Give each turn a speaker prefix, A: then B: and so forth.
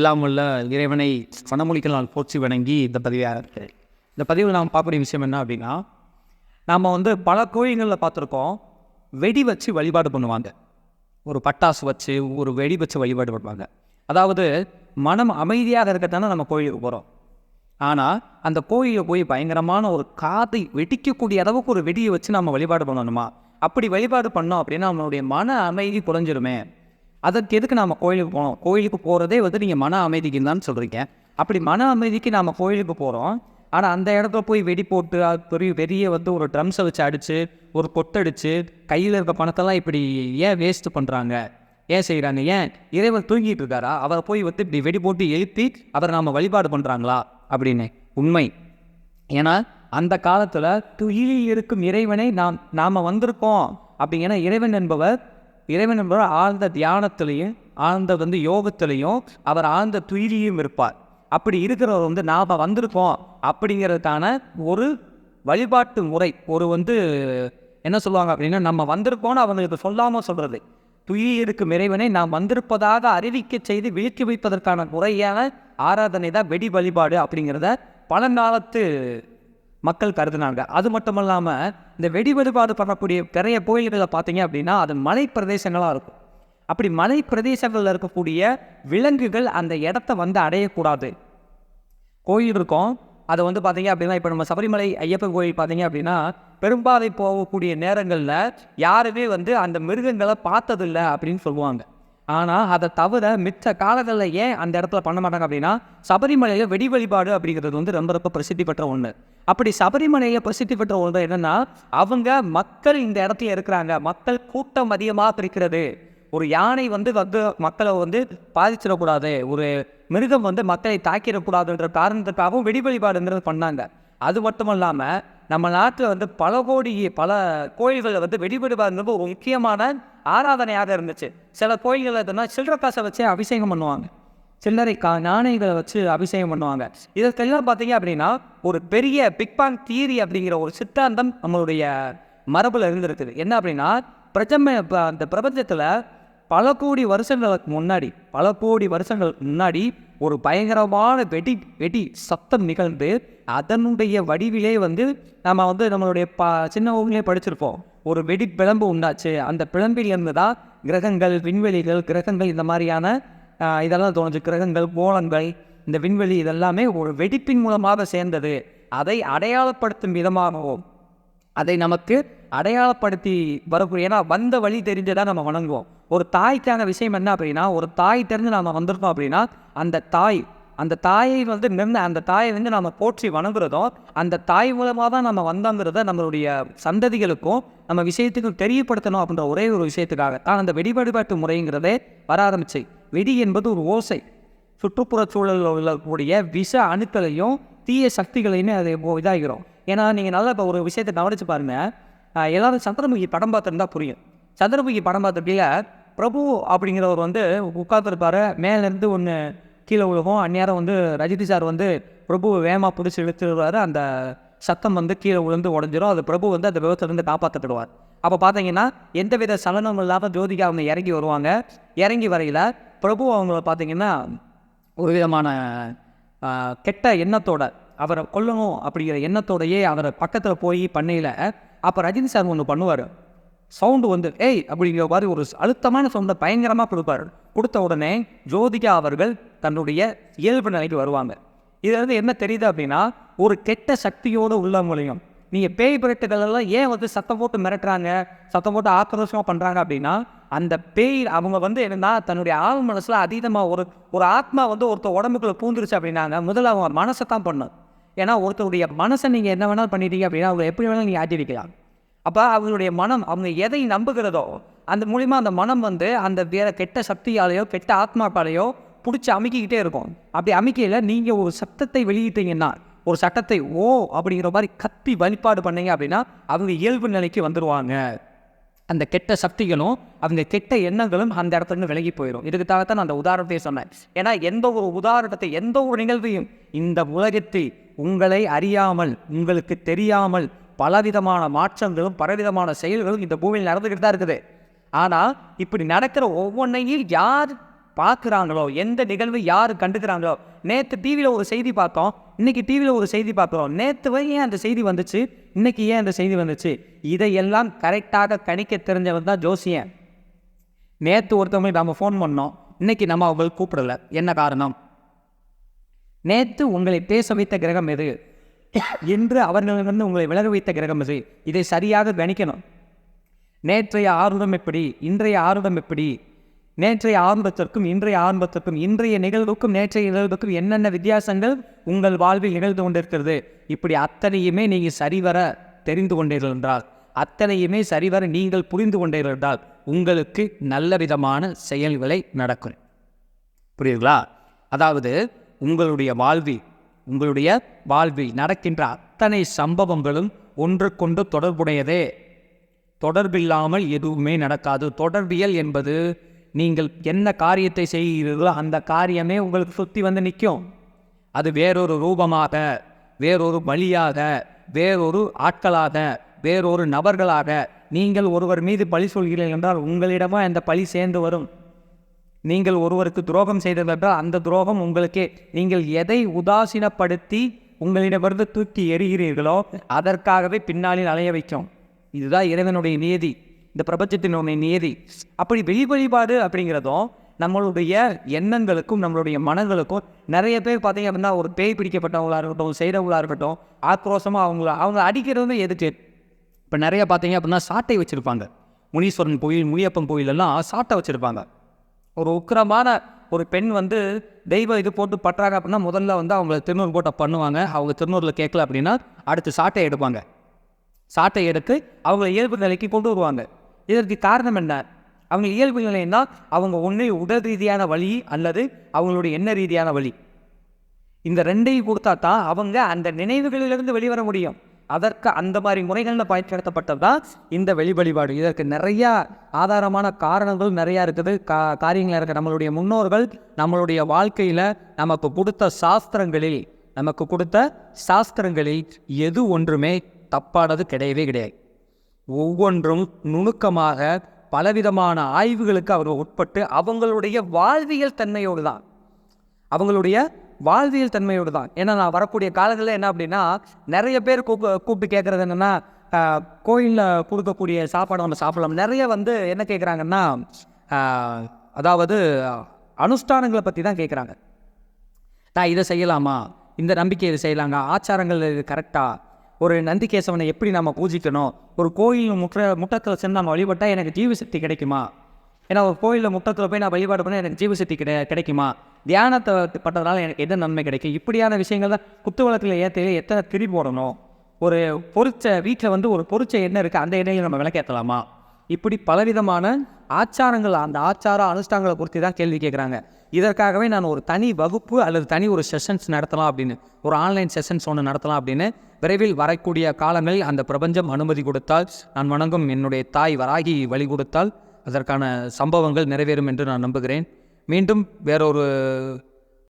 A: எல்லாமுள்ள இறைவனை வனமொழிகள் நான் போற்றி வணங்கி இந்த பதிவாக இருக்கிறேன் இந்த பதிவில் நாம் பார்க்கக்கூடிய விஷயம் என்ன அப்படின்னா நாம் வந்து பல கோயில்களில் பார்த்துருக்கோம் வெடி வச்சு வழிபாடு பண்ணுவாங்க. ஒரு பட்டாசு வச்சு ஒரு வெடி வச்சு வழிபாடு பண்ணுவாங்க. அதாவது மனம் அமைதியாக இருக்கத்தானே நம்ம கோயிலுக்கு போகிறோம் ஆனால் அந்த கோயிலில் போய் பயங்கரமான ஒரு காதை வெடிக்கக்கூடிய அளவுக்கு ஒரு வெடியை வச்சு நம்ம வழிபாடு பண்ணணுமா? அப்படி வழிபாடு பண்ணோம் அப்படின்னா நம்மளுடைய மன அமைதி குறைஞ்சிருமே. அதற்கு எதுக்கு நாம் கோயிலுக்கு போகணும் கோயிலுக்கு போகிறதே வந்து நீங்கள் மன அமைதிக்கு தான் சொல்கிறீங்க அப்படி மன அமைதிக்கு நாம் கோயிலுக்கு போகிறோம் ஆனால் அந்த இடத்துல போய் வெடி போட்டு அது பெரிய பெரிய வந்து ஒரு ட்ரம்ஸை வச்சு அடித்து ஒரு கொட்டடிச்சு கையில் இருக்க பணத்தெல்லாம் இப்படி ஏன் வேஸ்ட் பண்ணுறாங்க ஏன் செய்கிறாங்க ஏன்? இறைவன் தூங்கிட்டு இருக்காரா? அவரை போய் வந்து இப்படி வெடி போட்டு எழுப்பி அவரை நாம் வழிபாடு பண்ணுறாங்களா அப்படின்னு. உண்மை. ஏன்னா அந்த காலத்தில் துயிலில் இருக்கும் இறைவனை நாம் நாம் வந்திருக்கோம். அப்படிங்கன்னா இறைவன் என்பவர் இறைவன் என்பவர் ஆழ்ந்த தியானத்திலையும் ஆழ்ந்த வந்து யோகத்திலையும் அவர் ஆழ்ந்த துயிலியும் இருப்பார். அப்படி இருக்கிறவர் வந்து நாம் வந்திருக்கோம் அப்படிங்கிறதுக்கான ஒரு வழிபாட்டு முறை ஒரு வந்து என்ன சொல்லுவாங்க அப்படின்னா நம்ம வந்திருக்கோம்னு அவங்களுக்கு சொல்லாமல் சொல்கிறது துயி இருக்கும் இறைவனை நாம் வந்திருப்பதாக அறிவிக்க செய்து விழித்து வைப்பதற்கான முறையான ஆராதனை தான் வெடி வழிபாடு அப்படிங்கிறத பழங்காலத்து மக்கள் கருதுனாங்க. அது மட்டும் இல்லாமல் இந்த வெடி வழிபாடு பண்ணக்கூடிய நிறைய கோயில்களை பார்த்தீங்க அப்படின்னா அது மலை பிரதேசங்களாக இருக்கும். அப்படி மலை பிரதேசங்களில் இருக்கக்கூடிய விலங்குகள் அந்த இடத்த வந்து அடையக்கூடாது. கோயில் இருக்கும். அதை வந்து பார்த்தீங்க அப்படின்னா இப்போ நம்ம சபரிமலை ஐயப்பன் கோயில் பார்த்தீங்க அப்படின்னா பெரும்பாதை போகக்கூடிய நேரங்களில் யாருமே வந்து அந்த மிருகங்களை பார்த்ததில்ல அப்படின்னு சொல்லுவாங்க. ஆனால் அதை தவிர மிச்ச காலத்தில் ஏன் அந்த இடத்துல பண்ண மாட்டாங்க அப்படின்னா சபரிமலையில் வெடி வழிபாடு அப்படிங்கிறது வந்து ரொம்ப ரொம்ப பிரசித்தி பெற்ற ஒன்று அப்படி சபரிமலையை பிரசித்தி பெற்ற ஒன்று என்னென்னா அவங்க மக்கள் இந்த இடத்துல இருக்கிறாங்க. மக்கள் கூட்டம் அதிகமாக இருக்கிறது. ஒரு யானை வந்து வந்து மக்களை வந்து பாதிச்சிடக்கூடாது. ஒரு மிருகம் வந்து மக்களை தாக்கிடக்கூடாதுன்ற காரணத்துக்காகவும் வெடி வழிபாடுங்கிறது பண்ணாங்க. அது மட்டும் இல்லாமல் நம்ம நாட்டில் வந்து பல கோடி பல கோயில்களை வந்து வெளிப்படுவாங்க ஒரு முக்கியமான ஆராதனையாக இருந்துச்சு. சில கோயில்களில் எதுனா சில்லற காசை வச்சு அபிஷேகம் பண்ணுவாங்க. சில்லறை கா நாணயங்களை வச்சு அபிஷேகம் பண்ணுவாங்க. இதற்கெல்லாம் பார்த்தீங்க அப்படின்னா ஒரு பெரிய பிக்பாங் தீரி தியரி அப்படிங்கிற ஒரு சித்தாந்தம் நம்மளுடைய மரபில் இருந்திருக்குது. என்ன அப்படின்னா பிரஜம அந்த பிரபஞ்சத்தில் பல கோடி வருஷங்களுக்கு முன்னாடி பல கோடி வருஷங்களுக்கு முன்னாடி ஒரு பயங்கரமான வெடி வெடி சத்தம் நிகழ்ந்து அதனுடைய வடிவிலே வந்து நம்ம வந்து நம்மளுடைய ப சின்ன ஊர்லேயே படிச்சிருப்போம். ஒரு வெடி பிளம்பு உண்டாச்சு. அந்த பிளம்பிலிருந்து தான் கிரகங்கள் விண்வெளிகள் கிரகங்கள் இந்த மாதிரியான இதெல்லாம் தோணுச்சு. கிரகங்கள் கோலங்கள் இந்த விண்வெளி இதெல்லாமே ஒரு வெடிப்பின் மூலமாக சேர்ந்தது. அதை அடையாளப்படுத்தும் விதமாகவும் அதை நமக்கு அடையாளப்படுத்தி வரக்கூடிய ஏன்னா வந்த வழி தெரிஞ்சதாக நம்ம வணங்குவோம். ஒரு தாய்க்கான விஷயம் என்ன அப்படின்னா ஒரு தாய் தெரிஞ்சு நாம் வந்திருக்கோம் அப்படின்னா அந்த தாய் அந்த தாயை வந்து நின்று அந்த தாயை வந்து நம்ம போற்றி வணங்குறதும் அந்த தாய் மூலமாக தான் நம்ம வந்தோங்கிறத நம்மளுடைய சந்ததிகளுக்கும் நம்ம விஷயத்துக்கும் தெரியப்படுத்தணும் அப்படின்ற ஒரே ஒரு விஷயத்துக்காக தான் அந்த வெடி வழிபாட்டு முறைங்கிறதே வர ஆரம்பிச்சு. வெடி என்பது ஒரு ஓசை. சுற்றுப்புற சூழலில் உள்ளக்கூடிய விஷ அணுக்களையும் தீய சக்திகளையுமே அது இப்போ இதாகிறோம் ஏன்னா நீங்கள் நல்லா இப்போ ஒரு விஷயத்தை கவனித்து பாருங்கள் எல்லாரும் சந்திரமுகி படம் பார்த்துருந்தா புரியும். சந்திரமுகி படம் பார்த்துருக்கீங்க? பிரபு அப்படிங்கிறவர் வந்து உட்காந்துருப்பாரு மேலேருந்து ஒன்று கீழே விழுகும். அந்நேரம் வந்து ரஜினி சார் வந்து பிரபுவை வேகமாக பிடிச்சி இழுத்துருவாரு அந்த சத்தம் வந்து கீழே விழுந்து உடஞ்சிரும். அது பிரபு வந்து அந்த விபத்துலேருந்து காப்பாற்றப்படுவார் அப்போ பார்த்தீங்கன்னா எந்தவித சலனமும் இல்லாமல் ஜோதிகா அவங்க இறங்கி வருவாங்க. இறங்கி வரையில் பிரபு அவங்கள பார்த்தீங்கன்னா ஒரு விதமான கெட்ட எண்ணத்தோட அவரை கொல்லணும் அப்படிங்கிற எண்ணத்தோடையே அவரை பக்கத்தில் போய் பண்ணையில் அப்போ ரஜினி சார் ஒன்று பண்ணுவார். சவுண்டு வந்து ஏய் அப்படிங்கிற மாதிரி ஒரு அழுத்தமான சவுண்டை பயங்கரமாக கொடுப்பாரு. கொடுத்த உடனே ஜோதிகா அவர்கள் தன்னுடைய இயல்பு நிலைக்கு வருவாங்க. இது வந்து என்ன தெரியுது அப்படின்னா ஒரு கெட்ட சக்தியோடு உள்ளவங்களையும் நீங்கள் பேய் பிறட்டுகள் எல்லாம் ஏன் வந்து சத்தம் போட்டு மிரட்டுறாங்க சத்தம் போட்டு ஆக்ரோஷமாக பண்ணுறாங்க அப்படின்னா அந்த பேய் அவங்க வந்து என்னன்னா தன்னுடைய ஆள் மனசில் அதீதமாக ஒரு ஒரு ஆத்மா வந்து ஒருத்தர் உடம்புக்குள்ளே பூந்துருச்சு அப்படின்னாங்க முதல்ல அவங்க மனசை தான் பண்ணும். ஏன்னா ஒருத்தருடைய மனசை நீங்கள் என்ன வேணாலும் பண்ணிட்டீங்க அப்படின்னா அவங்க எப்படி வேணாலும் நீங்கள் ஆட்டிருக்கலாம் அப்போ அவங்களுடைய மனம் அவங்க எதை நம்புகிறதோ அந்த மூலிமா அந்த மனம் வந்து அந்த வேற கெட்ட சக்தியாலேயோ கெட்ட ஆத்மாக்காலேயோ பிடிச்சி அமுக்கிக்கிட்டே இருக்கும். அப்படி அமைக்கையில் நீங்கள் ஒரு சத்தத்தை வெளியிட்டீங்கன்னா ஒரு சட்டத்தை ஓ! அப்படிங்கிற மாதிரி கத்தி வழிபாடு பண்ணீங்க அப்படின்னா அவங்க இயல்பு நிலைக்கு வந்துடுவாங்க அந்த கெட்ட சக்திகளும் அவங்க கெட்ட எண்ணங்களும் அந்த இடத்துல விலகி போயிடும் இதுக்காகத்தான் நான் அந்த உதாரணத்தையே சொன்னேன். ஏன்னா எந்த ஒரு உதாரணத்தை எந்த ஒரு நிகழ்வையும் இந்த உலகத்தில் உங்களை அறியாமல் உங்களுக்கு தெரியாமல் பலவிதமான மாற்றங்களும் பலவிதமான செயல்களும் இந்த பூமியில் நடந்துக்கிட்டு தான் இருக்குது. ஆனால் இப்படி நடக்கிற ஒவ்வொன்றையும் யார் பார்க்குறாங்களோ? எந்த நிகழ்வு யார் கண்டுக்கிறாங்களோ? நேற்று டிவியில் ஒரு செய்தி பார்த்தோம். இன்னைக்கு டிவியில் ஒரு செய்தி பார்க்குறோம். நேற்று வரை ஏன் அந்த செய்தி வந்துச்சு? இன்னைக்கு ஏன் அந்த செய்தி வந்துச்சு? இதையெல்லாம் கரெக்டாக கணிக்க தெரிஞ்சவன் தான் ஜோசியன். நேற்று ஒருத்தவங்களுக்கு நம்ம ஃபோன் பண்ணோம். இன்னைக்கு நம்ம அவங்களுக்கு கூப்பிடல. என்ன காரணம்? நேற்று உங்களை பேச வைத்த கிரகம் எது? என்று அவர்களிடமிருந்து உங்களை விலக வைத்த கிரகம் எது? இதை சரியாக கணிக்கணும். நேற்றைய ஆர்வம் எப்படி? இன்றைய ஆர்வம் எப்படி? நேற்றைய ஆரம்பத்திற்கும் இன்றைய ஆரம்பத்திற்கும் இன்றைய நிகழ்வுக்கும் நேற்றைய நிகழ்வுக்கும் என்னென்ன வித்தியாசங்கள் உங்கள் வாழ்வில் நிகழ்ந்து கொண்டிருக்கிறது? இப்படி அத்தனையுமே நீங்கள் சரிவர தெரிந்து கொண்டீர்கள் என்றால் அத்தனையுமே சரிவர நீங்கள் புரிந்து கொண்டீர்கள் என்றால் உங்களுக்கு நல்ல விதமான செயல்களை நடக்கும். புரியுதுங்களா? அதாவது உங்களுடைய வாழ்வில் உங்களுடைய வாழ்வில் நடக்கின்ற அத்தனை சம்பவங்களும் ஒன்றுக்கொன்று தொடர்புடையதே. தொடர்பில்லாமல் எதுவுமே நடக்காது. தொடர்பியல் என்பது நீங்கள் என்ன காரியத்தை செய்கிறீர்களோ அந்த காரியமே உங்களுக்கு சுற்றி வந்து நிற்கும். அது வேறொரு ரூபமாக வேறொரு வழியாக வேறொரு ஆட்களாக வேறொரு நபர்களாக நீங்கள் ஒருவர் மீது பழி சொல்கிறீர்கள் என்றால் உங்களிடமாக அந்த பழி சேர்ந்து வரும். நீங்கள் ஒருவருக்கு துரோகம் செய்ததென்றால் அந்த துரோகம் உங்களுக்கே. நீங்கள் எதை உதாசீனப்படுத்தி உங்களிடமிருந்து தூக்கி எறிகிறீர்களோ அதற்காகவே பின்னாளில் அலைய வைக்கும். இதுதான் இறைவனுடைய நீதி. இந்த பிரபஞ்சத்தினுடைய நியதி அப்படி வெளி வழிபாடு அப்படிங்கிறதும் நம்மளுடைய எண்ணங்களுக்கும் நம்மளுடைய மனங்களுக்கும் நிறைய பேர் பார்த்தீங்க அப்படின்னா ஒரு பேய் பிடிக்கப்பட்டவங்களாக இருக்கட்டும் செய்கிறவங்களாக இருக்கட்டும் ஆக்ரோஷமாக அவங்கள அவங்க அடிக்கிறது வந்து எதுக்கு? இப்போ நிறைய பார்த்தீங்க அப்படின்னா சாட்டை வச்சுருப்பாங்க. முனீஸ்வரன் கோயில் முனியப்பன் கோயிலெல்லாம் சாட்டை வச்சுருப்பாங்க. ஒரு உக்கிரமான ஒரு பெண் வந்து தெய்வம் இது போட்டு பட்டுறாங்க அப்படின்னா முதல்ல வந்து அவங்க திருநூறு போட்டை பண்ணுவாங்க. அவங்க திருநூறில் கேட்கல அப்படின்னா அடுத்து சாட்டை எடுப்பாங்க. சாட்டை எடுத்து அவங்கள இயல்பு நிலைக்கு கொண்டு வருவாங்க. இதற்கு காரணம் என்ன? அவங்க இயல்பு நிலைன்னா அவங்க ஒன்று உடல் ரீதியான வழி அல்லது அவங்களுடைய எண்ண ரீதியான வழி. இந்த ரெண்டையும் கொடுத்தா தான் அவங்க அந்த நினைவுகளிலிருந்து வெளிவர முடியும். அதற்கு அந்த மாதிரி முறைகளில் பயன்படுத்தப்பட்டது தான் இந்த வெளி வழிபாடு இதற்கு நிறையா ஆதாரமான காரணங்கள் நிறையா இருக்குது. கா காரியங்கள் இருக்குது நம்மளுடைய முன்னோர்கள் நம்மளுடைய வாழ்க்கையில் நமக்கு கொடுத்த சாஸ்திரங்களில் நமக்கு கொடுத்த சாஸ்திரங்களில் எது ஒன்றுமே தப்பானது கிடையவே கிடையாது. ஒவ்வொன்றும் நுணுக்கமாக பலவிதமான ஆய்வுகளுக்கு அவர்கள் உட்பட்டு அவங்களுடைய வாழ்வியல் தன்மையோடு தான். அவங்களுடைய வாழ்வியல் தன்மையோடு தான். ஏன்னா நான் வரக்கூடிய காலங்களில் என்ன அப்படின்னா நிறைய பேர் கூப்பு கூப்பிட்டு கேட்குறது என்னென்னா கோயிலில் கொடுக்கக்கூடிய சாப்பாடு நம்ம சாப்பிடலாம். நிறைய வந்து என்ன கேட்குறாங்கன்னா அதாவது அனுஷ்டானங்களை பற்றி தான் கேட்குறாங்க நான் இதை செய்யலாமா? இந்த நம்பிக்கை இது செய்யலாங்க. ஆச்சாரங்கள் இது கரெக்டாக ஒரு நந்திகேசவனை எப்படி நம்ம பூஜிக்கணும்? ஒரு கோயில் முற்ற முட்டத்தில் சென்று நம்ம வழிபட்டால் எனக்கு ஜீவசக்தி கிடைக்குமா? ஏன்னா ஒரு கோயிலில் முட்டத்தில் போய் நான் வழிபாடு பண்ணால் எனக்கு ஜீவசக்தி கிடை கிடைக்குமா? தியானத்தை பட்டதுனால எனக்கு எந்த நன்மை கிடைக்கும்? இப்படியான விஷயங்கள் தான் குத்து வளத்தில் ஏற்ற எத்தனை திரி போடணும்? ஒரு பொறிச்ச வீட்டில் வந்து ஒரு பொறிச்ச எண்ணெய் இருக்குது அந்த எண்ணெயில் நம்ம விளக்கேற்றலாமா இப்படி பலவிதமான ஆச்சாரங்கள் அந்த ஆச்சார அனுஷ்டானங்களை பொறுத்து தான் கேள்வி கேட்குறாங்க. இதற்காகவே நான் ஒரு தனி வகுப்பு அல்லது தனி ஒரு செஷன்ஸ் நடத்தலாம் அப்படின்னு ஒரு ஆன்லைன் செஷன்ஸ் ஒன்று நடத்தலாம் அப்படின்னு விரைவில் வரக்கூடிய காலங்களில் அந்த பிரபஞ்சம் அனுமதி கொடுத்தால் நான் வணங்கும் என்னுடைய தாய் வராகி வழி கொடுத்தால் அதற்கான சம்பவங்கள் நிறைவேறும் என்று நான் நம்புகிறேன். மீண்டும் வேறொரு